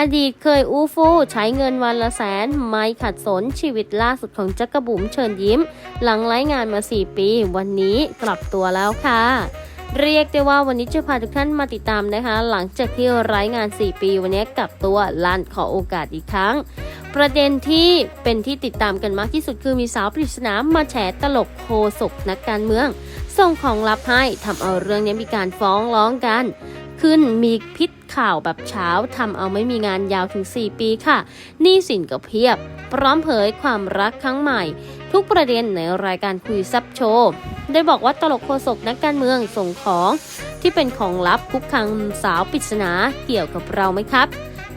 อดีตเคยอู้ฟู่ใช้เงินวันละแสน ไม่ขัดสนชีวิตล่าสุดของจักรบุ๋มเชิญยิ้ม หลังไร้งานมา 4 ปี วันนี้กลับตัวแล้วค่ะ เรียกได้ว่าวันนี้จะพาทุกท่านมาติดตามนะคะ หลังจากที่ไร้งาน 4 ปี วันนี้กลับตัวลั่นขอโอกาสอีกครั้ง ประเด็นที่เป็นที่ติดตามกันมากที่สุดคือมีสาวปริศนามาแฉตลกโคศกนักการเมือง ส่งของลับให้ทำเอาเรื่องนี้มีการฟ้องร้องกัน ขึ้นมีพิษข่าวแบบเช้าทำเอาไม่มีงานยาวถึง 4 ปีค่ะหนี้สินก็เพียบ พร้อมเผยความรักครั้งใหม่ ทุกประเด็นในรายการคุยซับโชว์ได้บอกว่าตลกโคศกนักการเมืองส่งของที่เป็นของลับคุกคังสาวปริศนาเกี่ยวกับเราไหมครับ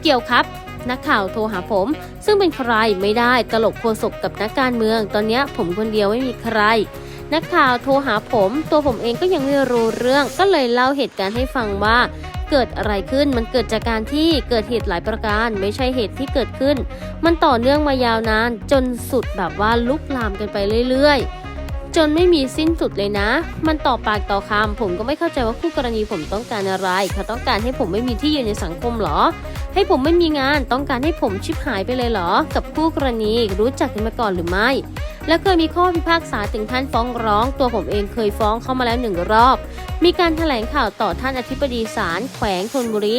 เกี่ยวครับ นักข่าวโทรหาผม ซึ่งเป็นใครไม่ได้ตลกโคศกกับนักการเมือง ตอนนี้ผมคนเดียวไม่มีใคร นักข่าวโทรหาผม ตัวผมเองก็ยังไม่รู้เรื่อง ก็เลยเล่าเหตุการณ์ให้ฟังว่าเกิดอะไรขึ้นมันเกิดจากการที่เกิดเหตุหลายประการ ไม่ใช่เหตุที่เกิดขึ้น มันต่อเนื่องมายาวนาน จนสุดแบบว่าลุกลามกันไปเรื่อยๆ จนไม่มีสิ้นสุดเลยนะ มันต่อปากต่อคำผมก็ไม่เข้าใจว่าคู่กรณีผมต้องการอะไร เขาต้องการให้ผมไม่มีที่ยืนในสังคมเหรอ ให้ผมไม่มีงานต้องการให้ผมชิบหายไปเลยเหรอ กับคู่กรณีรู้จักกันมาก่อนหรือไม่ และเคยมีข้อพิพากษาถึงท่านฟ้องร้อง ตัวผมเองเคยฟ้องเข้ามาแล้วหนึ่งรอบ มีการแถลงข่าวต่อท่านอธิบดีศาลแขวงธนบุรี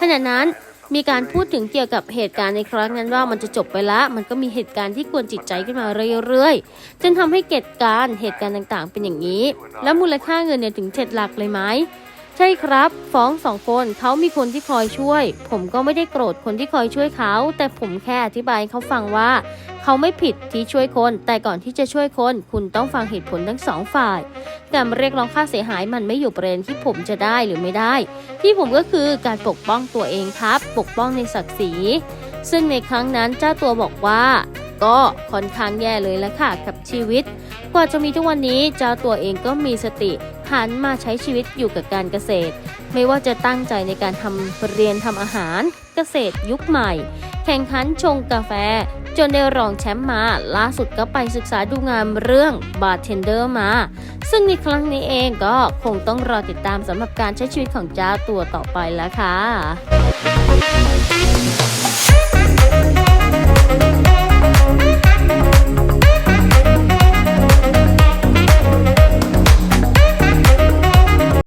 ขณะนั้นมีการพูดถึงเกี่ยวกับเหตุการณ์ในครั้งนั้นว่ามันจะจบไปละ มันก็มีเหตุการณ์ที่กวนจิตใจขึ้นมาเรื่อยๆ จนทำให้เกิดการเหตุการณ์ต่างๆ เป็นอย่างนี้ แล้วมูลค่าเงินเนี่ยถึงเจ็ดหลักเลยไหม ใช่ครับ ฟ้องสองคนเขามีคนที่คอยช่วย ผมก็ไม่ได้โกรธคนที่คอยช่วยเขา แต่ผมแค่อธิบายเขาฟังว่า เขาไม่ผิดที่ช่วยคน แต่ก่อนที่จะช่วยคน คุณต้องฟังเหตุผลทั้งสองฝ่ายการเรียกร้องค่าเสียหายมันไม่อยู่ประเด็นที่ผมจะได้หรือไม่ได้ ที่ผมก็คือการปกป้องตัวเองครับ ปกป้องในศักดิ์ศรี ซึ่งในครั้งนั้นเจ้าตัวบอกว่า ก็ค่อนข้างแย่เลยละค่ะกับชีวิต กว่าจะมีทุกวันนี้เจ้าตัวเองก็มีสติหันมาใช้ชีวิตอยู่กับการเกษตร ไม่ว่าจะตั้งใจในการทำเรียนทำอาหารเกษตรยุคใหม่ แข่งขันชงกาแฟ จนได้รองแชมป์มา ล่าสุดก็ไปศึกษาดูงานเรื่องบาร์เทนเดอร์มา ซึ่งในครั้งนี้เองก็คงต้องรอติดตามสำหรับการใช้ชีวิตของเจ้าตัวต่อไปแล้วค่ะ